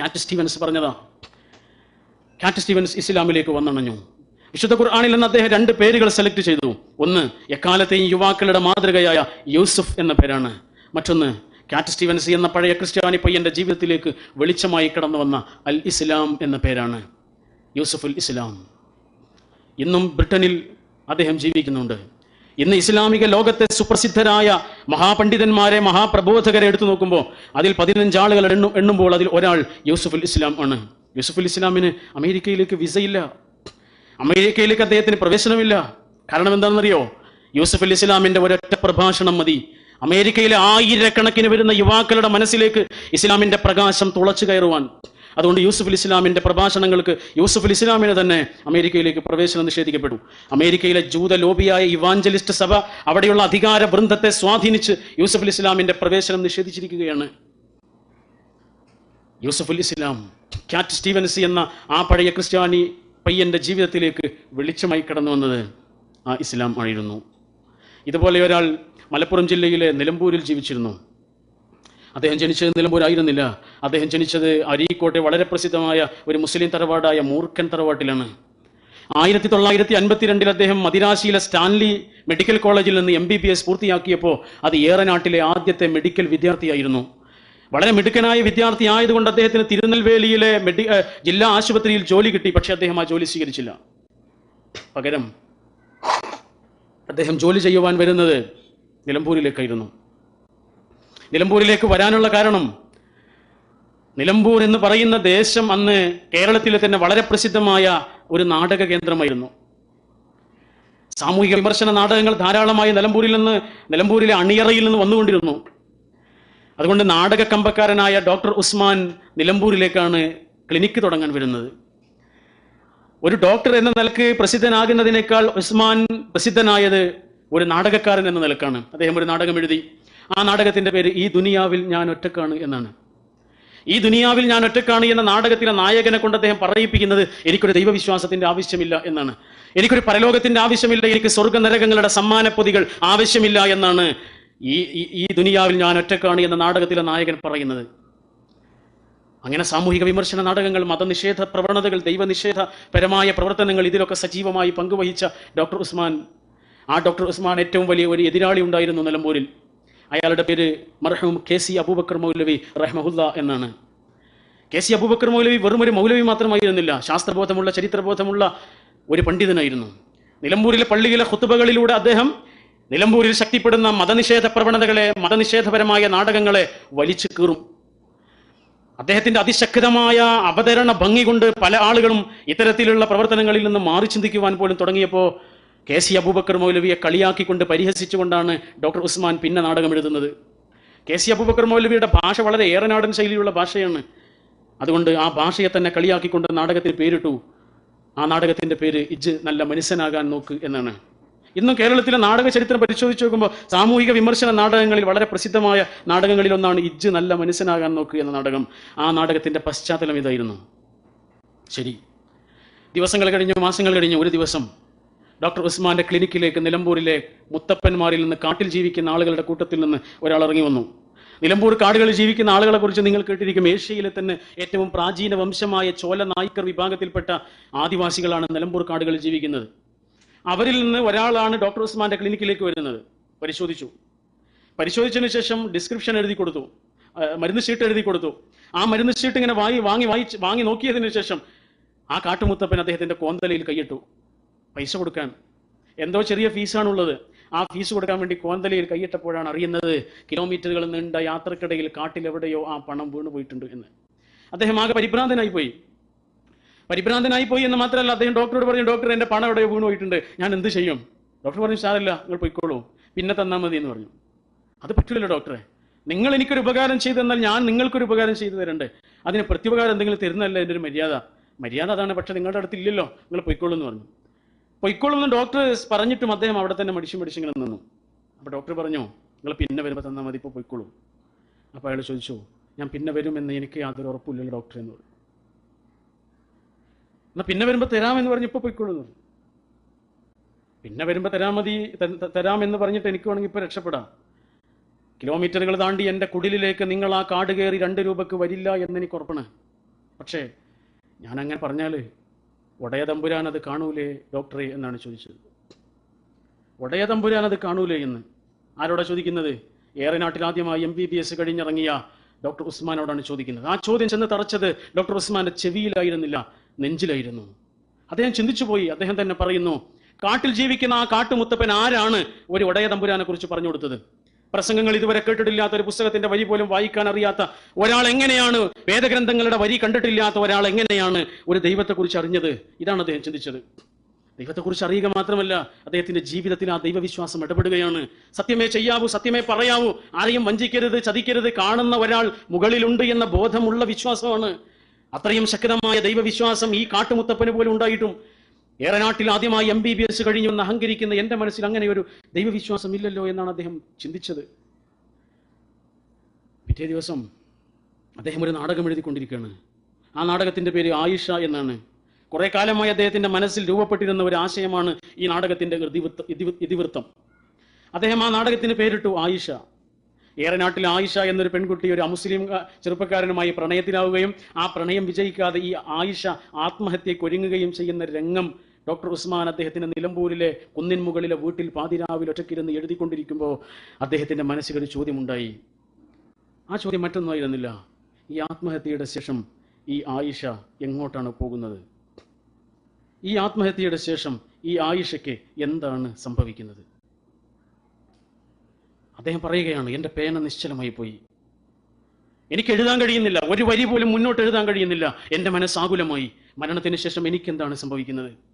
കാറ്റ് സ്റ്റീവൻസ് പറഞ്ഞതാ. കാറ്റ് സ്റ്റീവൻസ് ഇസ്ലാമിലേക്ക് വന്നണഞ്ഞു. വിശുദ്ധ ഖുർആാനിൽ നിന്ന് അദ്ദേഹം രണ്ട് പേരുകൾ സെലക്ട് ചെയ്തു. ഒന്ന് എക്കാലത്തെയും യുവാക്കളുടെ മാതൃകയായ യൂസുഫ് എന്ന പേരാണ്. മറ്റൊന്ന് കാറ്റ് സ്റ്റീവൻസ് എന്ന പഴയ ക്രിസ്ത്യാനി പയ്യന്റെ ജീവിതത്തിലേക്ക് വെളിച്ചമായി കടന്നു വന്ന അൽ ഇസ്ലാം എന്ന പേരാണ്. യൂസുഫുൽ ഇസ്ലാം. ഇന്നും ബ്രിട്ടനിൽ അദ്ദേഹം ജീവിക്കുന്നുണ്ട്. ഇന്ന് ഇസ്ലാമിക ലോകത്തെ സുപ്രസിദ്ധരായ മഹാപണ്ഡിതന്മാരെ മഹാപ്രബോധകരെ എടുത്തു നോക്കുമ്പോൾ അതിൽ പതിനഞ്ച് ആളുകൾ എണ്ണു എണ്ണുമ്പോൾ അതിൽ ഒരാൾ യൂസുഫുൽ ഇസ്ലാം ആണ്. യൂസുഫുൽ ഇസ്ലാമിന് അമേരിക്കയിലേക്ക് വിസയില്ല അമേരിക്കയിലേക്ക് അദ്ദേഹത്തിന് പ്രവേശനമില്ല. കാരണം എന്താണെന്നറിയോ? യൂസുഫുൽ ഇസ്ലാമിന്റെ ഒരൊറ്റ പ്രഭാഷണം മതി. അമേരിക്കയിലെ ആയിരക്കണക്കിന് വരുന്ന യുവാക്കളുടെ മനസ്സിലേക്ക് ഇസ്ലാമിന്റെ പ്രകാശം തുളച്ചു കയറുവാൻ. അതുകൊണ്ട് യൂസുഫ് ഇസ്ലാമിന്റെ പ്രഭാഷണങ്ങൾക്ക് യൂസുഫ് ഇസ്ലാമിനെ തന്നെ അമേരിക്കയിലേക്ക് പ്രവേശനം നിഷേധിക്കപ്പെട്ടു. അമേരിക്കയിലെ ജൂത ലോബിയായ ഇവാഞ്ചലിസ്റ്റ് സഭ അവിടെയുള്ള അധികാര വൃന്ദത്തെ സ്വാധീനിച്ച് യൂസുഫ് ഇസ്ലാമിന്റെ പ്രവേശനം നിഷേധിച്ചിരിക്കുകയാണ്. യൂസഫുൽ ഇസ്ലാം ക്യാറ്റ് സ്റ്റീവൻസ് എന്ന ആ പഴയ ക്രിസ്ത്യാനി പയ്യന്റെ ജീവിതത്തിലേക്ക് വെളിച്ചമായി കടന്നു വന്നത് ആ ഇസ്ലാം ആയിരുന്നു. ഇതുപോലെ ഒരാൾ മലപ്പുറം ജില്ലയിലെ നിലമ്പൂരിൽ ജീവിച്ചിരുന്നു. അദ്ദേഹം ജനിച്ചത് നിലമ്പൂരായിരുന്നില്ല. അദ്ദേഹം ജനിച്ചത് അരീക്കോട്ടെ വളരെ പ്രസിദ്ധമായ ഒരു മുസ്ലിം തറവാടായ മൂർഖൻ തറവാട്ടിലാണ്. ആയിരത്തി തൊള്ളായിരത്തി അൻപത്തിരണ്ടിൽ അദ്ദേഹം മദിരാശിയിലെ സ്റ്റാൻലി മെഡിക്കൽ കോളേജിൽ നിന്ന് എം ബി ബി എസ് പൂർത്തിയാക്കിയപ്പോൾ അത് ഏറനാട്ടിലെ ആദ്യത്തെ മെഡിക്കൽ വിദ്യാർത്ഥിയായിരുന്നു. വളരെ മിടുക്കനായ വിദ്യാർത്ഥി ആയതുകൊണ്ട് അദ്ദേഹത്തിന് തിരുനെൽവേലിയിലെ മെഡി ജില്ലാ ആശുപത്രിയിൽ ജോലി കിട്ടി പക്ഷേ അദ്ദേഹം ആ ജോലി സ്വീകരിച്ചില്ല. പകരം അദ്ദേഹം ജോലി ചെയ്യുവാൻ വരുന്നത് നിലമ്പൂരിലേക്കായിരുന്നു. നിലമ്പൂരിലേക്ക് വരാനുള്ള കാരണം. നിലമ്പൂർ എന്ന് പറയുന്ന ദേശം അന്ന് കേരളത്തിലെ തന്നെ വളരെ പ്രസിദ്ധമായ ഒരു നാടക കേന്ദ്രമായിരുന്നു. സാമൂഹിക വിമർശന നാടകങ്ങൾ ധാരാളമായി നിലമ്പൂരിൽ നിന്ന് നിലമ്പൂരിലെ അണിയറയിൽ നിന്ന് വന്നുകൊണ്ടിരുന്നു. അതുകൊണ്ട് നാടക കമ്പക്കാരനായ ഡോക്ടർ ഉസ്മാൻ നിലമ്പൂരിലേക്കാണ് ക്ലിനിക്ക് തുടങ്ങാൻ വരുന്നത്. ഒരു ഡോക്ടർ എന്ന നിലയ്ക്ക് പ്രസിദ്ധനാകുന്നതിനേക്കാൾ ഉസ്മാൻ പ്രസിദ്ധനായത് ഒരു നാടകക്കാരൻ എന്ന നിലക്കാണ്. അദ്ദേഹം ഒരു നാടകം എഴുതി. ആ നാടകത്തിന്റെ പേര് ഈ ദുനിയാവിൽ ഞാൻ ഒറ്റക്കാണ് എന്നാണ്. ഈ ദുനിയാവിൽ ഞാൻ ഒറ്റക്കാണ് എന്ന നാടകത്തിലെ നായകനെ കൊണ്ട് അദ്ദേഹം പറയിപ്പിക്കുന്നത് എനിക്കൊരു ദൈവവിശ്വാസത്തിന്റെ ആവശ്യമില്ല എന്നാണ്. എനിക്കൊരു പരലോകത്തിന്റെ ആവശ്യമില്ല എനിക്ക് സ്വർഗ നരകങ്ങളുടെ സമ്മാനപ്പൊതികൾ ആവശ്യമില്ല എന്നാണ് ഈ ഈ- ദുനിയാവിൽ ഞാൻ ഒറ്റക്കാണ് എന്ന നാടകത്തിലെ നായകൻ പറയുന്നത്. അങ്ങനെ സാമൂഹിക വിമർശന നാടകങ്ങൾ മതനിഷേധ പ്രവണതകൾ ദൈവനിഷേധപരമായ പ്രവർത്തനങ്ങൾ ഇതിലൊക്കെ സജീവമായി പങ്കുവഹിച്ച ഡോക്ടർ ഉസ്മാൻ. ആ ഡോക്ടർ ഉസ്മാൻ ഏറ്റവും വലിയ ഒരു എതിരാളി ഉണ്ടായിരുന്നു നിലമ്പൂരിൽ. അയാളുടെ പേര് മർഹൂം കെ സി അബൂബക്കർ മൗലവി റഹ്മഹുല്ല എന്നാണ്. കെ സി അബൂബക്കർ മൗലവി വെറും ഒരു മൗലവി മാത്രമായിരുന്നില്ല ശാസ്ത്രബോധമുള്ള ചരിത്രബോധമുള്ള ഒരു പണ്ഡിതനായിരുന്നു. നിലമ്പൂരിലെ പള്ളിയിലെ ഹുത്തുബകളിലൂടെ അദ്ദേഹം നിലമ്പൂരിൽ ശക്തിപ്പെടുന്ന മതനിഷേധ പ്രവണതകളെ മതനിഷേധപരമായ നാടകങ്ങളെ വലിച്ചു കീറും. അദ്ദേഹത്തിന്റെ അതിശക്തമായ അവതരണ ഭംഗി കൊണ്ട് പല ആളുകളും ഇത്തരത്തിലുള്ള പ്രവർത്തനങ്ങളിൽ നിന്ന് മാറി ചിന്തിക്കുവാൻ പോലും തുടങ്ങിയപ്പോൾ കെ സി അബൂബക്കർ മൗലവിയെ കളിയാക്കിക്കൊണ്ട് പരിഹസിച്ചുകൊണ്ടാണ് ഡോക്ടർ ഉസ്മാൻ പിന്നെ നാടകം എഴുതുന്നത്. കെ സി അബൂബക്കർ മൗലവിയുടെ ഭാഷ വളരെ ഏറെ നാടൻ ശൈലിയുള്ള ഭാഷയാണ്. അതുകൊണ്ട് ആ ഭാഷയെ തന്നെ കളിയാക്കിക്കൊണ്ട് നാടകത്തിന് പേരിട്ടു. ആ നാടകത്തിന്റെ പേര് ഇജ് നല്ല മനുഷ്യനാകാൻ നോക്ക് എന്നാണ്. ഇന്നും കേരളത്തിലെ നാടക ചരിത്രം പരിശോധിച്ച് നോക്കുമ്പോൾ സാമൂഹിക വിമർശന നാടകങ്ങളിൽ വളരെ പ്രസിദ്ധമായ നാടകങ്ങളിൽ ഒന്നാണ് ഇജ്ജ് നല്ല മനുഷ്യനാകാൻ നോക്ക് എന്ന നാടകം. ആ നാടകത്തിന്റെ പശ്ചാത്തലം ഇതായിരുന്നു. ശരി. ദിവസങ്ങൾ കഴിഞ്ഞു മാസങ്ങൾ കഴിഞ്ഞു ഒരു ദിവസം. ഡോക്ടർ ഉസ്മാന്റെ ക്ലിനിക്കിലേക്ക് നിലമ്പൂരിലെ മുത്തപ്പന്മാരിൽ നിന്ന് കാട്ടിൽ ജീവിക്കുന്ന ആളുകളുടെ കൂട്ടത്തിൽ നിന്ന് ഒരാൾ ഇറങ്ങി വന്നു. നിലമ്പൂർ കാടുകളിൽ ജീവിക്കുന്ന ആളുകളെ കുറിച്ച് നിങ്ങൾ കേട്ടിരിക്കും. ഏഷ്യയിലെ തന്നെ ഏറ്റവും പ്രാചീന വംശമായ ചോല നായ്ക്കർ വിഭാഗത്തിൽപ്പെട്ട ആദിവാസികളാണ് നിലമ്പൂർ കാടുകളിൽ ജീവിക്കുന്നത്. അവരിൽ നിന്ന് ഒരാളാണ് ഡോക്ടർ ഉസ്മാന്റെ ക്ലിനിക്കിലേക്ക് വരുന്നത്. പരിശോധിച്ചു. പരിശോധിച്ചതിന് ശേഷം ഡിസ്ക്രിപ്ഷൻ എഴുതി കൊടുത്തു. മരുന്ന് ഷീട്ട് എഴുതി കൊടുത്തു. ആ മരുന്ന് ഷീട്ട് ഇങ്ങനെ വാങ്ങി വാങ്ങി വാങ്ങി വാങ്ങി നോക്കിയതിന് ശേഷം ആ കാട്ടുമുത്തപ്പൻ അദ്ദേഹത്തിന്റെ കോന്തലയിൽ കൈയിട്ടു. പൈസ കൊടുക്കാൻ. എന്തോ ചെറിയ ഫീസാണുള്ളത്. ആ ഫീസ് കൊടുക്കാൻ വേണ്ടി കോന്തലയിൽ കൈയിട്ടപ്പോഴാണ് അറിയുന്നത് കിലോമീറ്ററുകൾ നീണ്ട യാത്രക്കിടയിൽ കാട്ടിലെവിടെയോ ആ പണം വീണു പോയിട്ടുണ്ട് എന്ന്. അദ്ദേഹം ആകെ പരിഭ്രാന്തനായി പോയി. പരിഭ്രാന്തനായി പോയി എന്ന് മാത്രമല്ല അദ്ദേഹം ഡോക്ടറോട് പറഞ്ഞു ഡോക്ടർ എന്റെ പണം എവിടെയോ വീണു പോയിട്ടുണ്ട്. ഞാൻ എന്ത് ചെയ്യും? ഡോക്ടർ പറഞ്ഞു സാരല്ല നിങ്ങൾ പോയിക്കോളൂ. പിന്നെ തന്നാൽ മതി എന്ന് പറഞ്ഞു. അത് പറ്റില്ലല്ലോ ഡോക്ടറെ. നിങ്ങൾ എനിക്കൊരു ഉപകാരം ചെയ്തു തന്നാൽ ഞാൻ നിങ്ങൾക്കൊരു ഉപകാരം ചെയ്തു തരണ്ടേ. അതിന് പ്രത്യുപകാരം എന്തെങ്കിലും തരുന്നതല്ല എന്റെ ഒരു മര്യാദ? മര്യാദ അതാണ് പക്ഷെ നിങ്ങളുടെ അടുത്ത് ഇല്ലല്ലോ. നിങ്ങൾ പോയിക്കോളൂ എന്ന് പറഞ്ഞു. പൊയ്ക്കോളൂ എന്ന് ഡോക്ടർ പറഞ്ഞിട്ടും അദ്ദേഹം അവിടെ തന്നെ മടിച്ചു മടിച്ചിങ്ങനെ നിന്നു. അപ്പോൾ ഡോക്ടർ പറഞ്ഞു നിങ്ങൾ പിന്നെ വരുമ്പോൾ തന്നാൽ മതി ഇപ്പോൾ പൊയ്ക്കോളൂ. അപ്പോൾ അയാൾ ചോദിച്ചു ഞാൻ പിന്നെ വരുമെന്ന് എനിക്ക് യാതൊരു ഉറപ്പില്ലല്ലോ ഡോക്ടർ എന്ന് പറഞ്ഞു. എന്നാ പിന്നെ വരുമ്പോൾ തരാമെന്ന് പറഞ്ഞ് ഇപ്പോൾ പൊയ്ക്കോളൂ എന്ന് പറഞ്ഞു. പിന്നെ വരുമ്പോൾ തരാൻ മതി തരാമെന്ന് പറഞ്ഞിട്ട് എനിക്ക് വേണമെങ്കിൽ ഇപ്പോൾ രക്ഷപ്പെടാം. കിലോമീറ്ററുകൾ താണ്ടി എന്റെ കുടിലിലേക്ക് നിങ്ങൾ ആ കാട് കയറി രണ്ട് രൂപക്ക് വരില്ല എന്ന് എനിക്ക് ഉറപ്പണേ. പക്ഷേ ഞാൻ അങ്ങനെ പറഞ്ഞാൽ ഒടയ തമ്പുരാൻ അത് കാണൂലേ ഡോക്ടറെ എന്നാണ് ചോദിച്ചത്. ഒടയ തമ്പുരാൻ അത് കാണൂലേ എന്ന്? ആരോടാ ചോദിക്കുന്നത്? ഏറെ നാട്ടിൽ ആദ്യമായി എം ബി ബി എസ് കഴിഞ്ഞിറങ്ങിയ ഡോക്ടർ ഉസ്മാനോടാണ് ചോദിക്കുന്നത്. ആ ചോദ്യം ചെന്ന് തറച്ചത് ഡോക്ടർ ഉസ്മാന്റെ ചെവിയിലായിരുന്നില്ല നെഞ്ചിലായിരുന്നു. അദ്ദേഹം ചിന്തിച്ചു പോയി അദ്ദേഹം തന്നെ പറയുന്നു കാട്ടിൽ ജീവിക്കുന്ന ആ കാട്ടുമുത്തപ്പൻ ആരാണ്? ഒരു ഒടയ തമ്പുരാനെ കുറിച്ച് പറഞ്ഞു കൊടുത്തത്. പ്രസംഗങ്ങൾ ഇതുവരെ കേട്ടിട്ടില്ലാത്ത ഒരു പുസ്തകത്തിന്റെ വരി പോലും വായിക്കാൻ അറിയാത്ത ഒരാൾ എങ്ങനെയാണ് വേദഗ്രന്ഥങ്ങളുടെ വരി കണ്ടിട്ടില്ലാത്ത ഒരാൾ എങ്ങനെയാണ് ഒരു ദൈവത്തെക്കുറിച്ച് അറിഞ്ഞത്? ഇതാണ് അദ്ദേഹം ചിന്തിച്ചത്. ദൈവത്തെക്കുറിച്ച് അറിയുക മാത്രമല്ല അദ്ദേഹത്തിന്റെ ജീവിതത്തിൽ ആ ദൈവവിശ്വാസം ഇടപെടുകയാണ്. സത്യമേ ചെയ്യാവൂ സത്യമേ പറയാവൂ. ആരെയും വഞ്ചിക്കരുത് ചതിക്കരുത്. കാണുന്ന ഒരാൾ മുകളിലുണ്ട് എന്ന ബോധമുള്ള വിശ്വാസമാണ്. അത്രയും ശക്തമായ ദൈവവിശ്വാസം ഈ കാട്ടുമുത്തപ്പന് പോലും ഉണ്ടായിട്ടും ഏറെ നാട്ടിൽ ആദ്യമായി എം ബി ബി എസ് കഴിഞ്ഞു എന്ന് അഹങ്കരിക്കുന്ന എന്റെ മനസ്സിൽ അങ്ങനെ ഒരു ദൈവവിശ്വാസം ഇല്ലല്ലോ എന്നാണ് അദ്ദേഹം ചിന്തിച്ചത്. പിറ്റേ ദിവസം അദ്ദേഹം ഒരു നാടകം എഴുതിക്കൊണ്ടിരിക്കുകയാണ്. ആ നാടകത്തിന്റെ പേര് ആയിഷ എന്നാണ്. കുറെ കാലമായി അദ്ദേഹത്തിന്റെ മനസ്സിൽ രൂപപ്പെട്ടിരുന്ന ഒരു ആശയമാണ് ഈ നാടകത്തിന്റെ ഇതിവൃത്തം. അദ്ദേഹം ആ നാടകത്തിന് പേരിട്ടു ആയിഷ. ഏറെ നാട്ടിൽ ആയിഷ എന്നൊരു പെൺകുട്ടി ഒരു അമുസ്ലിം ചെറുപ്പക്കാരനുമായി പ്രണയത്തിലാവുകയും ആ പ്രണയം വിജയിക്കാതെ ഈ ആയിഷ ആത്മഹത്യയ്ക്ക് ഒരുങ്ങുകയും ചെയ്യുന്ന രംഗം ഡോക്ടർ ഉസ്മാൻ അദ്ദേഹത്തിന്റെ നിലമ്പൂരിലെ കുന്നിൻ മുകളിലെ വീട്ടിൽ പാതിരാവിൽ ഒറ്റക്കിരുന്ന് എഴുതിക്കൊണ്ടിരിക്കുമ്പോൾ അദ്ദേഹത്തിന്റെ മനസ്സിൽ ഒരു ചോദ്യമുണ്ടായി. ആ ചോദ്യം മറ്റൊന്നായിരുന്നില്ല. ഈ ആത്മഹത്യയുടെ ശേഷം ഈ ആയിഷ എങ്ങോട്ടാണ് പോകുന്നത്? ഈ ആത്മഹത്യയുടെ ശേഷം ഈ ആയിഷയ്ക്ക് എന്താണ് സംഭവിക്കുന്നത്? അദ്ദേഹം പറയുകയാണ് എന്റെ പേന നിശ്ചലമായി പോയി. എനിക്ക് എഴുതാൻ കഴിയുന്നില്ല. ഒരു വരി പോലും മുന്നോട്ട് എഴുതാൻ കഴിയുന്നില്ല. എന്റെ മനസ്സാകുലമായി മരണത്തിന് ശേഷം എനിക്കെന്താണ് സംഭവിക്കുന്നത്?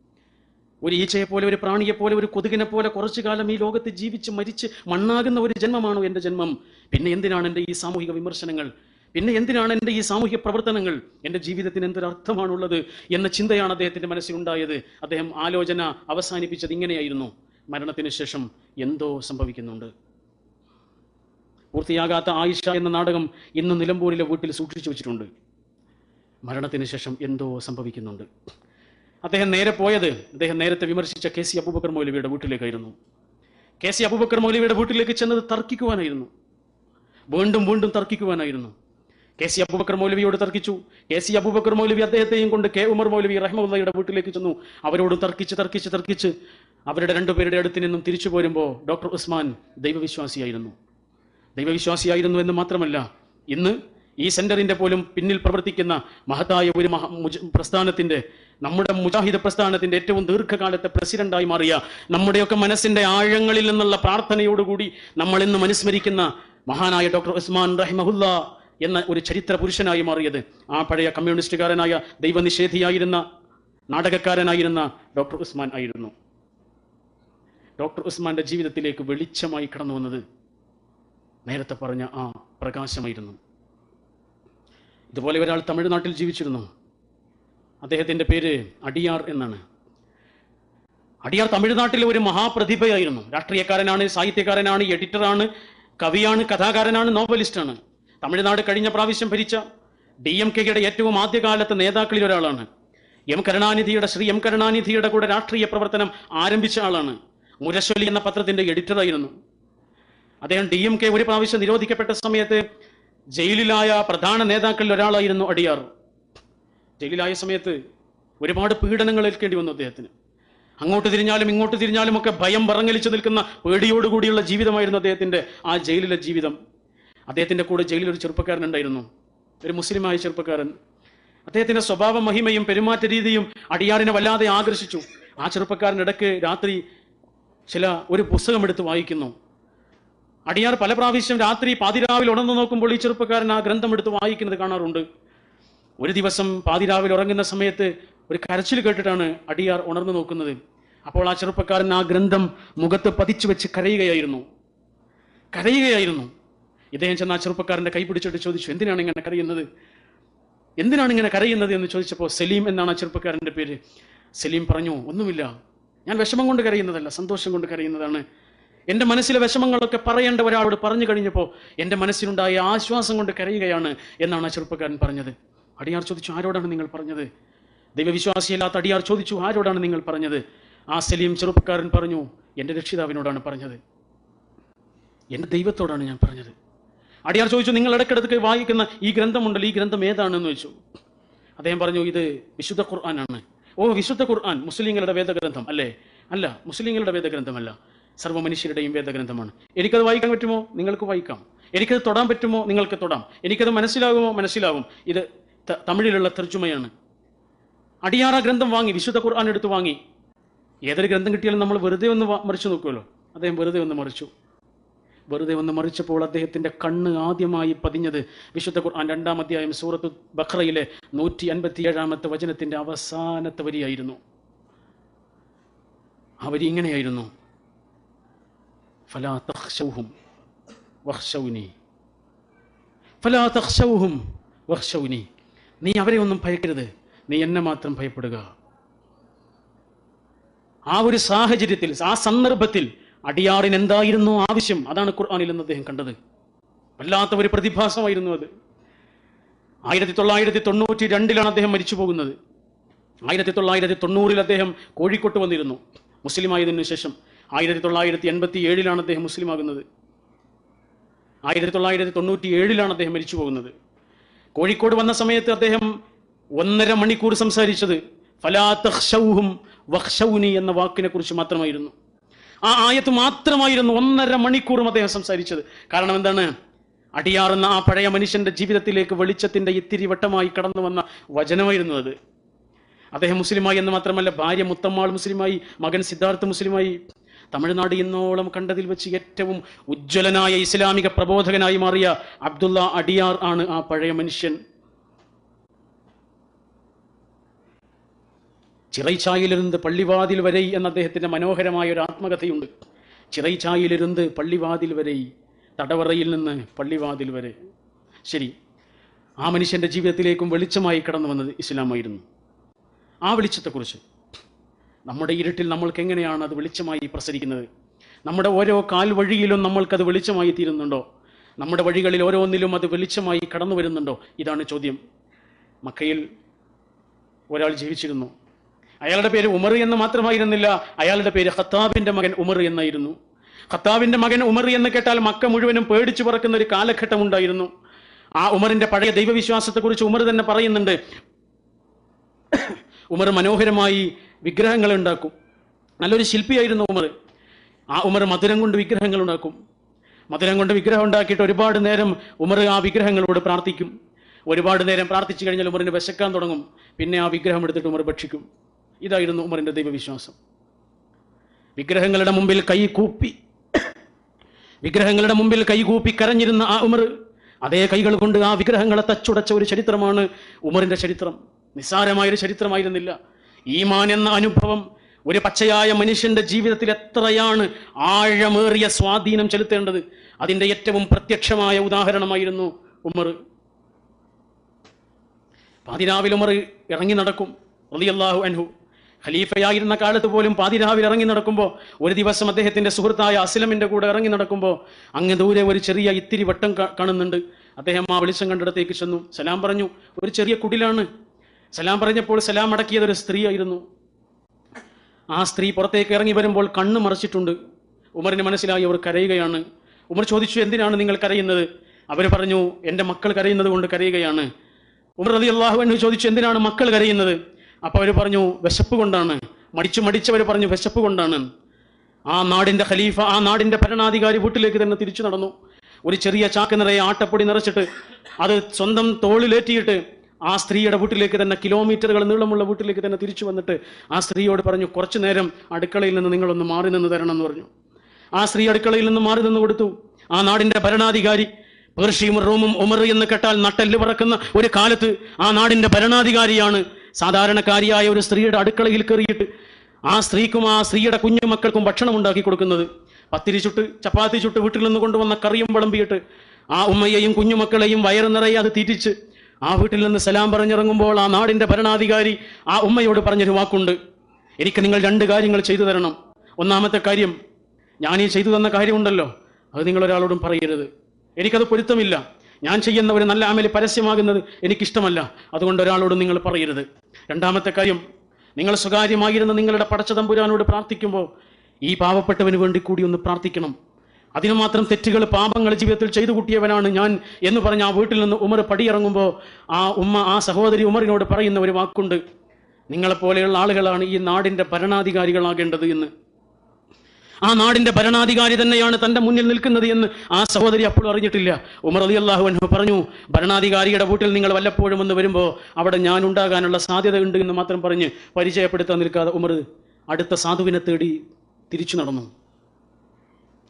ഒരു ഈച്ചയെ പോലെ ഒരു പ്രാണിയെ പോലെ ഒരു കൊതുകിനെ പോലെ കുറച്ചു കാലം ഈ ലോകത്ത് ജീവിച്ച് മരിച്ച് മണ്ണാകുന്ന ഒരു ജന്മമാണോ എന്റെ ജന്മം? പിന്നെ എന്തിനാണ് എന്റെ ഈ സാമൂഹിക വിമർശനങ്ങൾ? പിന്നെ എന്തിനാണ് എന്റെ ഈ സാമൂഹ്യ പ്രവർത്തനങ്ങൾ? എന്റെ ജീവിതത്തിന് എന്തൊരർത്ഥമാണുള്ളത് എന്ന ചിന്തയാണ് അദ്ദേഹത്തിന്റെ മനസ്സിലുണ്ടായത്. അദ്ദേഹം ആലോചന അവസാനിപ്പിച്ചത് ഇങ്ങനെയായിരുന്നു. മരണത്തിന് ശേഷം എന്തോ സംഭവിക്കുന്നുണ്ട്. പൂർത്തിയാകാത്ത ആയിഷ എന്ന നാടകം ഇന്ന് നിലമ്പൂരിലെ വീട്ടിൽ സൂക്ഷിച്ചു വെച്ചിട്ടുണ്ട്. മരണത്തിന് ശേഷം എന്തോ സംഭവിക്കുന്നുണ്ട്. അദ്ദേഹം നേരെ പോയത് അദ്ദേഹം നേരത്തെ വിമർശിച്ച കെ സി അബൂബക്കർ മൗലവിയുടെ വീട്ടിലേക്കായിരുന്നു. കെ സി അബൂബക്കർ മൗലവിയുടെ വീട്ടിലേക്ക് ചെന്നത് തർക്കിക്കുവാനായിരുന്നു. വീണ്ടും വീണ്ടും തർക്കിക്കുവാനായിരുന്നു. കെ സി അബൂബക്കർ മൗലവിയോട് തർക്കിച്ചു. കെ സി അബൂബക്കർ മൗലവി അദ്ദേഹത്തെയും കൊണ്ട് കെ ഉമർ മൗലവി റഹ്മുള്ളയുടെ വീട്ടിലേക്ക് ചെന്നു. അവരോട് തർക്കിച്ച് തർക്കിച്ച് തർക്കിച്ച് അവരുടെ രണ്ടുപേരുടെ അടുത്ത് നിന്നും തിരിച്ചു പോരുമ്പോൾ ഡോക്ടർ ഉസ്മാൻ ദൈവവിശ്വാസിയായിരുന്നു. ദൈവവിശ്വാസിയായിരുന്നു എന്ന് മാത്രമല്ല ഇന്ന് ഈ സെന്ററിന്റെ പോലും പിന്നിൽ പ്രവർത്തിക്കുന്ന മഹത്തായ ഒരു മഹ പ്രസ്ഥാനത്തിന്റെ നമ്മുടെ മുജാഹിദ് പ്രസ്ഥാനത്തിന്റെ ഏറ്റവും ദീർഘകാലത്തെ പ്രസിഡന്റായി മാറിയ നമ്മുടെയൊക്കെ മനസ്സിന്റെ ആഴങ്ങളിൽ നിന്നുള്ള പ്രാർത്ഥനയോടുകൂടി നമ്മൾ ഇന്ന് അനുസ്മരിക്കുന്ന മഹാനായ ഡോക്ടർ ഉസ്മാൻ റഹിമഹുല്ല എന്ന ഒരു ചരിത്ര പുരുഷനായി മാറിയത്. ആ പഴയ കമ്മ്യൂണിസ്റ്റുകാരനായ ദൈവനിഷേധിയായിരുന്ന നാടകക്കാരനായിരുന്ന ഡോക്ടർ ഉസ്മാൻ ആയിരുന്നു. ഡോക്ടർ ഉസ്മാന്റെ ജീവിതത്തിലേക്ക് വെളിച്ചമായി കടന്നു വന്നത് നേരത്തെ പറഞ്ഞ ആ പ്രകാശമായിരുന്നു. ഇതുപോലെ ഒരാൾ തമിഴ്നാട്ടിൽ ജീവിച്ചിരുന്നു. അദ്ദേഹത്തിന്റെ പേര് അടിയാർ എന്നാണ്. അടിയാർ തമിഴ്നാട്ടിലെ ഒരു മഹാപ്രതിഭയായിരുന്നു. രാഷ്ട്രീയക്കാരനാണ് സാഹിത്യകാരനാണ് എഡിറ്ററാണ് കവിയാണ് കഥാകാരനാണ് നോവലിസ്റ്റാണ്. തമിഴ്നാട് കഴിഞ്ഞ പ്രാവശ്യം ഭരിച്ച ഡി എം കെയുടെ ഏറ്റവും ആദ്യകാലത്തെ നേതാക്കളിൽ ഒരാളാണ്. എം കരുണാനിധിയുടെ ശ്രീ എം കരുണാനിധിയുടെ കൂടെ രാഷ്ട്രീയ പ്രവർത്തനം ആരംഭിച്ച ആളാണ്. മുരശ്വലി എന്ന പത്രത്തിന്റെ എഡിറ്ററായിരുന്നു. അദ്ദേഹം ഡി എം കെ ഒരു പ്രാവശ്യം നിരോധിക്കപ്പെട്ട സമയത്ത് ജയിലിലായ പ്രധാന നേതാക്കളിൽ ഒരാളായിരുന്നു അടിയാർ. ജയിലിലായ സമയത്ത് ഒരുപാട് പീഡനങ്ങൾ ഏൽക്കേണ്ടി വന്നു അദ്ദേഹത്തിന്. അങ്ങോട്ട് തിരിഞ്ഞാലും ഇങ്ങോട്ട് തിരിഞ്ഞാലും ഒക്കെ ഭയം പറങ്ങലിച്ചു നിൽക്കുന്ന പേടിയോടുകൂടിയുള്ള ജീവിതമായിരുന്നു അദ്ദേഹത്തിന്റെ ആ ജയിലിലെ ജീവിതം. അദ്ദേഹത്തിന്റെ കൂടെ ജയിലിൽ ഒരു ചെറുപ്പക്കാരൻ ഉണ്ടായിരുന്നു. ഒരു മുസ്ലിമായ ചെറുപ്പക്കാരൻ. അദ്ദേഹത്തിന്റെ സ്വഭാവ മഹിമയും പെരുമാറ്റ രീതിയും അടിയാറിനെ വല്ലാതെ ആകർഷിച്ചു. ആ ചെറുപ്പക്കാരൻ ഇടയ്ക്ക് രാത്രി ചില ഒരു പുസ്തകം എടുത്ത് വായിക്കുന്നു. അടിയാർ പല പ്രാവശ്യം രാത്രി പാതിരാവിൽ ഉണർന്നു നോക്കുമ്പോൾ ഈ ചെറുപ്പക്കാരൻ ആ ഗ്രന്ഥം എടുത്ത് വായിക്കുന്നത് കാണാറുണ്ട്. ഒരു ദിവസം പാതിരാവിൽ ഉറങ്ങുന്ന സമയത്ത് ഒരു കരച്ചിൽ കേട്ടിട്ടാണ് അടിയാർ ഉണർന്നു നോക്കുന്നത്. അപ്പോൾ ആ ചെറുപ്പക്കാരൻ ആ ഗ്രന്ഥം മുഖത്ത് പതിച്ചു വെച്ച് കരയുകയായിരുന്നു. കരയുകയായിരുന്നു. ഇദ്ദേഹം ചെന്ന് ആ ചെറുപ്പക്കാരന്റെ കൈ പിടിച്ചിട്ട് ചോദിച്ചു എന്തിനാണ് ഇങ്ങനെ കരയുന്നത്? എന്തിനാണ് ഇങ്ങനെ കരയുന്നത്? എന്ന് ചോദിച്ചപ്പോൾ സലീം എന്നാണ് ആ ചെറുപ്പക്കാരന്റെ പേര്. സലീം പറഞ്ഞു ഒന്നുമില്ല. ഞാൻ വിഷമം കൊണ്ട് കരയുന്നതല്ല സന്തോഷം കൊണ്ട് കരയുന്നതാണ്. എന്റെ മനസ്സിലെ വിഷമങ്ങളൊക്കെ പറയേണ്ട ഒരാളോട് പറഞ്ഞു കഴിഞ്ഞപ്പോൾ എന്റെ മനസ്സിലുണ്ടായ ആശ്വാസം കൊണ്ട് കരയുകയാണ് എന്നാണ് ആ ചെറുപ്പക്കാരൻ പറഞ്ഞത്. അടിയാർ ചോദിച്ചു ആരോടാണ് നിങ്ങൾ പറഞ്ഞത്? ദൈവവിശ്വാസിയല്ലാത്ത അടിയാർ ചോദിച്ചു ആരോടാണ് നിങ്ങൾ പറഞ്ഞത്? ആ സലീം ചെറുപ്പക്കാരൻ പറഞ്ഞു എന്റെ രക്ഷിതാവിനോടാണ് പറഞ്ഞത്. എന്റെ ദൈവത്തോടാണ് ഞാൻ പറഞ്ഞത്. അടിയാർ ചോദിച്ചു നിങ്ങൾ ഇടയ്ക്കിടയ്ക്ക് വായിക്കുന്ന ഈ ഗ്രന്ഥമുണ്ടല്ലോ ഈ ഗ്രന്ഥം ഏതാണെന്ന് ചോദിച്ചു. അദ്ദേഹം പറഞ്ഞു ഇത് വിശുദ്ധ ഖുർആനാണ്. ഓ വിശുദ്ധ ഖുർആൻ മുസ്ലിങ്ങളുടെ വേദഗ്രന്ഥം അല്ലേ? അല്ല മുസ്ലിങ്ങളുടെ വേദഗ്രന്ഥമല്ല. സർവ മനുഷ്യരുടെയും വേദഗ്രന്ഥമാണ്. എനിക്കത് വായിക്കാൻ പറ്റുമോ? നിങ്ങൾക്ക് വായിക്കാം. എനിക്കത് തൊടാൻ പറ്റുമോ? നിങ്ങൾക്ക് തൊടാം. എനിക്കത് മനസ്സിലാകുമോ? മനസ്സിലാകും ഇത് തമിഴിലുള്ള തർജുമയാണ്. അടിയാറ ഗ്രന്ഥം വാങ്ങി വിശുദ്ധ ഖുർആൻ എടുത്ത് വാങ്ങി. ഏതൊരു ഗ്രന്ഥം കിട്ടിയാലും നമ്മൾ വെറുതെ ഒന്ന് മറിച്ചു നോക്കുമല്ലോ അദ്ദേഹം വെറുതെ ഒന്ന് മറിച്ചു. വെറുതെ ഒന്ന് മറിച്ചപ്പോൾ അദ്ദേഹത്തിന്റെ കണ്ണ് ആദ്യമായി പതിഞ്ഞത് വിശുദ്ധ ഖുർആൻ രണ്ടാം അധ്യായം സൂറത്ത് ബഖ്റയിലെ നൂറ്റി അൻപത്തി ഏഴാമത്തെ വചനത്തിന്റെ അവസാനത്തെ വരിയായിരുന്നു. വരി ഇങ്ങനെയായിരുന്നു ഫലാ تخشوهم واخشوني. ഫലാ تخشوهم واخشوني. നീ അവരെ ഒന്നും ഭയക്കരുത്. നീ എന്നെ മാത്രം ഭയപ്പെടുക. ആ ഒരു സാഹചര്യത്തിൽ ആ സന്ദർഭത്തിൽ അടിയാറിന് എന്തായിരുന്നു ആവശ്യം? അതാണ് ഖുർആാനിൽ നിന്ന് അദ്ദേഹം കണ്ടത്. വല്ലാത്ത ഒരു പ്രതിഭാസമായിരുന്നു അത്. ആയിരത്തി തൊള്ളായിരത്തി തൊണ്ണൂറ്റി രണ്ടിലാണ് അദ്ദേഹം മരിച്ചു പോകുന്നത് ആയിരത്തി തൊള്ളായിരത്തി തൊണ്ണൂറിൽ അദ്ദേഹം കോഴിക്കോട്ട് വന്നിരുന്നു. മുസ്ലിമായതിനു ശേഷം ആയിരത്തി തൊള്ളായിരത്തി എൺപത്തി ഏഴിലാണ് അദ്ദേഹം മുസ്ലിമാകുന്നത്. ആയിരത്തി തൊള്ളായിരത്തി തൊണ്ണൂറ്റി ഏഴിലാണ് അദ്ദേഹം മരിച്ചു പോകുന്നത്. കോഴിക്കോട് വന്ന സമയത്ത് അദ്ദേഹം ഒന്നര മണിക്കൂർ സംസാരിച്ചത് ഫലാത്തും തഖ്ശൗഹും എന്ന വാക്കിനെ കുറിച്ച് മാത്രമായിരുന്നു. ആ ആയത്ത് മാത്രമായിരുന്നു ഒന്നര മണിക്കൂറും അദ്ദേഹം സംസാരിച്ചത്. കാരണം എന്താണ്? അടിയാറുന്ന ആ പഴയ മനുഷ്യന്റെ ജീവിതത്തിലേക്ക് വെളിച്ചത്തിന്റെ ഇത്തിരി വട്ടമായി കടന്നു വന്ന വചനമായിരുന്നു അത്. അദ്ദേഹം മുസ്ലിമായി എന്ന് മാത്രമല്ല ഭാര്യ മുത്തമ്മാൾ മുസ്ലിമായി മകൻ സിദ്ധാർത്ഥ് മുസ്ലിമായി തമിഴ്നാട് ഇന്നോളം കണ്ടതിൽ വെച്ച് ഏറ്റവും ഉജ്ജ്വലനായ ഇസ്ലാമിക പ്രബോധകനായി മാറിയ അബ്ദുള്ള അടിയാർ ആണ് ആ പഴയ മനുഷ്യൻ. ചിറൈച്ചായിലിരുന്ന് പള്ളിവാതിൽ വരെ എന്ന അദ്ദേഹത്തിന്റെ മനോഹരമായ ഒരു ആത്മകഥയുണ്ട്. ചിറൈച്ചായിലിരുന്ന് പള്ളിവാതിൽ വരെ തടവറയിൽ നിന്ന് പള്ളിവാതിൽ വരെ. ശരി ആ മനുഷ്യന്റെ ജീവിതത്തിലേക്കും വെളിച്ചമായി കടന്നു വന്നത് ഇസ്ലാമായിരുന്നു. ആ വെളിച്ചത്തെക്കുറിച്ച് നമ്മുടെ ഇരുട്ടിൽ നമ്മൾക്ക് എങ്ങനെയാണ് അത് വെളിച്ചമായി പ്രസരിക്കുന്നത്? നമ്മുടെ ഓരോ കാൽ വഴിയിലും നമ്മൾക്കത് വെളിച്ചമായി തീരുന്നുണ്ടോ? നമ്മുടെ വഴികളിൽ ഓരോന്നിലും അത് വെളിച്ചമായി കടന്നു വരുന്നുണ്ടോ? ഇതാണ് ചോദ്യം. മക്കയിൽ ഒരാൾ ജീവിച്ചിരുന്നു. അയാളുടെ പേര് ഉമർ എന്ന് മാത്രമായിരുന്നില്ല അയാളുടെ പേര് ഖത്താബിന്റെ മകൻ ഉമർ എന്നായിരുന്നു. ഖത്താബിന്റെ മകൻ ഉമർ എന്ന് കേട്ടാൽ മക്ക മുഴുവനും പേടിച്ചു പറക്കുന്ന ഒരു കാലഘട്ടം ഉണ്ടായിരുന്നു. ആ ഉമറിന്റെ പഴയ ദൈവവിശ്വാസത്തെക്കുറിച്ച് ഉമർ തന്നെ പറയുന്നുണ്ട്. ഉമർ മനോഹരമായി വിഗ്രഹങ്ങൾ ഉണ്ടാക്കും നല്ലൊരു ശില്പിയായിരുന്നു ഉമർ. ആ ഉമർ മധുരം കൊണ്ട് വിഗ്രഹങ്ങൾ ഉണ്ടാക്കും മധുരം കൊണ്ട് വിഗ്രഹം ഉണ്ടാക്കിയിട്ട് ഒരുപാട് നേരം ഉമർ ആ വിഗ്രഹങ്ങളോട് പ്രാർത്ഥിക്കും. ഒരുപാട് നേരം പ്രാർത്ഥിച്ചു കഴിഞ്ഞാൽ ഉമറിന് വിശക്കാൻ തുടങ്ങും. പിന്നെ ആ വിഗ്രഹം എടുത്തിട്ട് ഉമർ ഭക്ഷിക്കും. ഇതായിരുന്നു ഉമറിന്റെ ദൈവവിശ്വാസം. വിഗ്രഹങ്ങളുടെ മുമ്പിൽ കൈ കൂപ്പി. വിഗ്രഹങ്ങളുടെ മുമ്പിൽ കൈകൂപ്പി കരഞ്ഞിരുന്ന ആ ഉമർ അതേ കൈകൾ കൊണ്ട് ആ വിഗ്രഹങ്ങളെ തച്ചുടച്ച ഒരു ചരിത്രമാണ് ഉമറിന്റെ ചരിത്രം. നിസ്സാരമായൊരു ചരിത്രമായിരുന്നില്ല. ഈമാൻ എന്ന അനുഭവം ഒരു പച്ചയായ മനുഷ്യന്റെ ജീവിതത്തിൽ എത്രയാണ് ആഴമേറിയ സ്വാധീനം ചെലുത്തേണ്ടത്? അതിന്റെ ഏറ്റവും പ്രത്യക്ഷമായ ഉദാഹരണമായിരുന്നു ഉമർ. പാതിരാവിൽ ഉമർ ഇറങ്ങി നടക്കും റലിയല്ലാഹു അൻഹു. ഖലീഫയായിരുന്ന കാലത്ത് പോലും പാതിരാവിൽ ഇറങ്ങി നടക്കുമ്പോൾ ഒരു ദിവസം അദ്ദേഹത്തിന്റെ സുഹൃത്തായ അസ്ലമിന്റെ കൂടെ ഇറങ്ങി നടക്കുമ്പോൾ അങ്ങ് ദൂരെ ഒരു ചെറിയ ഇത്തിരി വട്ടം കാണുന്നുണ്ട്. അദ്ദേഹം ആ വെളിച്ചം കണ്ടിടത്തേക്ക് ചെന്നു. സലാം പറഞ്ഞു ഒരു ചെറിയ കുടിലാണ്. സലാം പറഞ്ഞപ്പോൾ സലാം അടക്കിയത് ഒരു സ്ത്രീയായിരുന്നു. ആ സ്ത്രീ പുറത്തേക്ക് ഇറങ്ങി വരുമ്പോൾ കണ്ണ് മറച്ചിട്ടുണ്ട്. ഉമറിന് മനസ്സിലായി അവർ കരയുകയാണ്. ഉമർ ചോദിച്ചു എന്തിനാണ് നിങ്ങൾ കരയുന്നത്? അവർ പറഞ്ഞു എന്റെ മക്കൾ കരയുന്നത് കൊണ്ട് കരയുകയാണ്. ഉമർ അലി അള്ളാഹു എന്ന് ചോദിച്ചു എന്തിനാണ് മക്കൾ കരയുന്നത്? അപ്പോൾ അവർ പറഞ്ഞു വിശപ്പ് കൊണ്ടാണ്. മടിച്ചു മടിച്ചവർ പറഞ്ഞു വിശപ്പ് കൊണ്ടാണ്. ആ നാടിന്റെ ഖലീഫ ആ നാടിന്റെ ഭരണാധികാരി വീട്ടിലേക്ക് തന്നെ തിരിച്ചു നടന്നു. ഒരു ചെറിയ ചാക്ക് നിറയെ ആട്ടപ്പൊടി നിറച്ചിട്ട് അത് സ്വന്തം തോളിലേറ്റിയിട്ട് ആ സ്ത്രീയുടെ വീട്ടിലേക്ക് തന്നെ കിലോമീറ്ററുകൾ നീളമുള്ള വീട്ടിലേക്ക് തന്നെ തിരിച്ചു വന്നിട്ട് ആ സ്ത്രീയോട് പറഞ്ഞു കുറച്ചു നേരം അടുക്കളയിൽ നിന്ന് നിങ്ങളൊന്ന് മാറി നിന്ന് തരണം എന്ന് പറഞ്ഞു. ആ സ്ത്രീ അടുക്കളയിൽ നിന്ന് മാറി നിന്ന് കൊടുത്തു. ആ നാടിന്റെ ഭരണാധികാരി പേർഷ്യയും റോമും ഉമർ എന്ന് കേട്ടാൽ നട്ടെല്ല് പറക്കുന്ന ഒരു കാലത്ത് ആ നാടിന്റെ ഭരണാധികാരിയാണ് സാധാരണക്കാരിയായ ഒരു സ്ത്രീയുടെ അടുക്കളയിൽ കയറിയിട്ട് ആ സ്ത്രീക്കും ആ സ്ത്രീയുടെ കുഞ്ഞു മക്കൾക്കും ഭക്ഷണം ഉണ്ടാക്കി കൊടുക്കുന്നത്. പത്തിരി ചുട്ട് ചപ്പാത്തി ചുട്ട് വീട്ടിൽ നിന്ന് കൊണ്ടുവന്ന കറിയും വിളമ്പിയിട്ട് ആ ഉമ്മയെയും കുഞ്ഞുമക്കളെയും വയറു നിറയെ അത് തീറ്റിച്ച് ആ വീട്ടിൽ നിന്ന് സലാം പറഞ്ഞിറങ്ങുമ്പോൾ ആ നാടിന്റെ ഭരണാധികാരി ആ ഉമ്മയോട് പറഞ്ഞൊരു വാക്കുണ്ട്. എനിക്ക് നിങ്ങൾ രണ്ട് കാര്യങ്ങൾ ചെയ്തു തരണം. ഒന്നാമത്തെ കാര്യം ഞാൻ ഈ ചെയ്തു തന്ന കാര്യമുണ്ടല്ലോ. അത് നിങ്ങൾ ഒരാളോടും പറയരുത്. എനിക്കത് പൊരുത്തമില്ല. ഞാൻ ചെയ്യുന്ന ഒരു നല്ല ആമേലി പരസ്യമാകുന്നത് എനിക്കിഷ്ടമല്ല. അതുകൊണ്ട് ഒരാളോടും നിങ്ങൾ പറയരുത്. രണ്ടാമത്തെ കാര്യം നിങ്ങൾ സ്വകാര്യമായിരുന്ന നിങ്ങളുടെ പടച്ച തമ്പുരാനോട് പ്രാർത്ഥിക്കുമ്പോൾ ഈ പാവപ്പെട്ടവന് വേണ്ടി കൂടി ഒന്ന് പ്രാർത്ഥിക്കണം. അതിന് മാത്രം തെറ്റുകൾ പാപങ്ങൾ ജീവിതത്തിൽ ചെയ്തു കൂട്ടിയവനാണ് ഞാൻ എന്ന് പറഞ്ഞ് ആ വീട്ടിൽ നിന്ന് ഉമർ പടിയിറങ്ങുമ്പോൾ ആ ഉമ്മ ആ സഹോദരി ഉമറിനോട് പറയുന്ന ഒരു വാക്കുണ്ട്. നിങ്ങളെപ്പോലെയുള്ള ആളുകളാണ് ഈ നാടിന്റെ ഭരണാധികാരികളാകേണ്ടത് എന്ന്. ആ നാടിന്റെ ഭരണാധികാരി തന്നെയാണ് തന്റെ മുന്നിൽ നിൽക്കുന്നത് എന്ന് ആ സഹോദരി അപ്പോൾ അറിഞ്ഞിട്ടില്ല. ഉമർ അലി അള്ളാഹു അൻഹു പറഞ്ഞു ഭരണാധികാരിയുടെ വീട്ടിൽ നിങ്ങൾ വല്ലപ്പോഴും വന്ന് വരുമ്പോൾ അവിടെ ഞാൻ ഉണ്ടാകാനുള്ള സാധ്യത ഉണ്ട് എന്ന് മാത്രം പറഞ്ഞ് പരിചയപ്പെടുത്താൻ നിൽക്കാതെ ഉമർ അടുത്ത സാധുവിനെ തേടി തിരിച്ചു നടന്നു.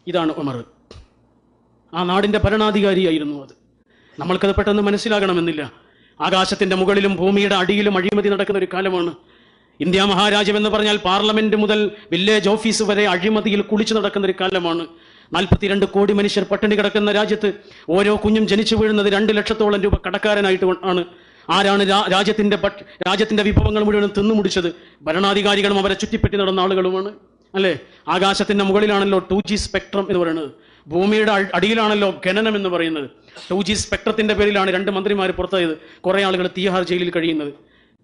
ഇതാണ് ഉമർ. ആ നാടിന്റെ ഭരണാധികാരിയായിരുന്നു അത്. നമ്മൾക്കത് പെട്ടെന്ന് മനസ്സിലാകണമെന്നില്ല. ആകാശത്തിന്റെ മുകളിലും ഭൂമിയുടെ അടിയിലും അഴിമതി നടക്കുന്ന ഒരു കാലമാണ്. ഇന്ത്യ മഹാരാജ്യം എന്ന് പറഞ്ഞാൽ പാർലമെന്റ് മുതൽ വില്ലേജ് ഓഫീസ് വരെ അഴിമതിയിൽ കുളിച്ചു നടക്കുന്ന ഒരു കാലമാണ്. നാൽപ്പത്തിരണ്ട് കോടി മനുഷ്യർ പട്ടിണി കിടക്കുന്ന രാജ്യത്ത് ഓരോ കുഞ്ഞും ജനിച്ചു വീഴുന്നത് രണ്ട് ലക്ഷത്തോളം രൂപ കടക്കാരനായിട്ട് ആണ്. ആരാണ് രാജ്യത്തിന്റെ രാജ്യത്തിന്റെ വിഭവങ്ങൾ മുഴുവനും തിന്നുമുടിച്ചത്? ഭരണാധികാരികളും അവരെ ചുറ്റിപ്പറ്റി നടന്ന ആളുകളുമാണ്. അല്ലേ? ആകാശത്തിന്റെ മുകളിലാണല്ലോ ടു ജി സ്പെക്ട്രം എന്ന് പറയുന്നത്. ഭൂമിയുടെ അടിയിലാണല്ലോ ഖനനം എന്ന് പറയുന്നത്. ടു ജി സ്പെക്ട്രത്തിന്റെ പേരിലാണ് രണ്ട് മന്ത്രിമാർ പുറത്തായത്. കുറെ ആളുകൾ തീഹാർ ജയിലിൽ കഴിയുന്നത്.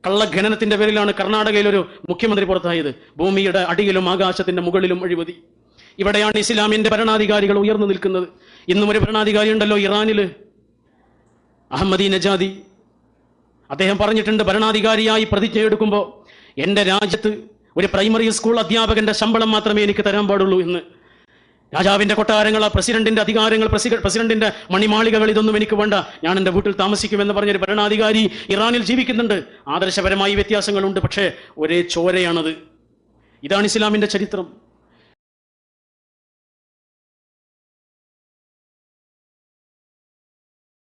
കള്ള ഖനനത്തിന്റെ പേരിലാണ് കർണാടകയിൽ ഒരു മുഖ്യമന്ത്രി പുറത്തായത്. ഭൂമിയുടെ അടിയിലും ആകാശത്തിന്റെ മുകളിലും അഴിമതി. ഇവിടെയാണ് ഇസ്ലാമിന്റെ ഭരണാധികാരികൾ ഉയർന്നു നിൽക്കുന്നത്. ഇന്നും ഒരു ഭരണാധികാരി ഉണ്ടല്ലോ ഇറാനിൽ. അഹമ്മദി നജാദി. അദ്ദേഹം പറഞ്ഞിട്ടുണ്ട് ഭരണാധികാരിയായി പ്രതിജ്ഞ എടുക്കുമ്പോൾ എന്റെ രാജ്യത്ത് ഒരു പ്രൈമറി സ്കൂൾ അധ്യാപകന്റെ ശമ്പളം മാത്രമേ എനിക്ക് തരാൻ പാടുള്ളൂ എന്ന്. രാജാവിന്റെ കൊട്ടാരങ്ങൾ പ്രസിഡന്റിന്റെ അധികാരങ്ങൾ പ്രസി- പ്രസിഡന്റിന്റെ മണിമാളികകൾ ഇതൊന്നും എനിക്ക് വേണ്ട. ഞാൻ എന്റെ വീട്ടിൽ താമസിക്കുമെന്ന് പറഞ്ഞൊരു ഭരണാധികാരി ഇറാനിൽ ജീവിക്കുന്നുണ്ട്. ആദർശപരമായി വ്യത്യാസങ്ങളുണ്ട് പക്ഷേ ഒരേ ചോരയാണത്. ഇതാണ് ഇസ്ലാമിന്റെ ചരിത്രം.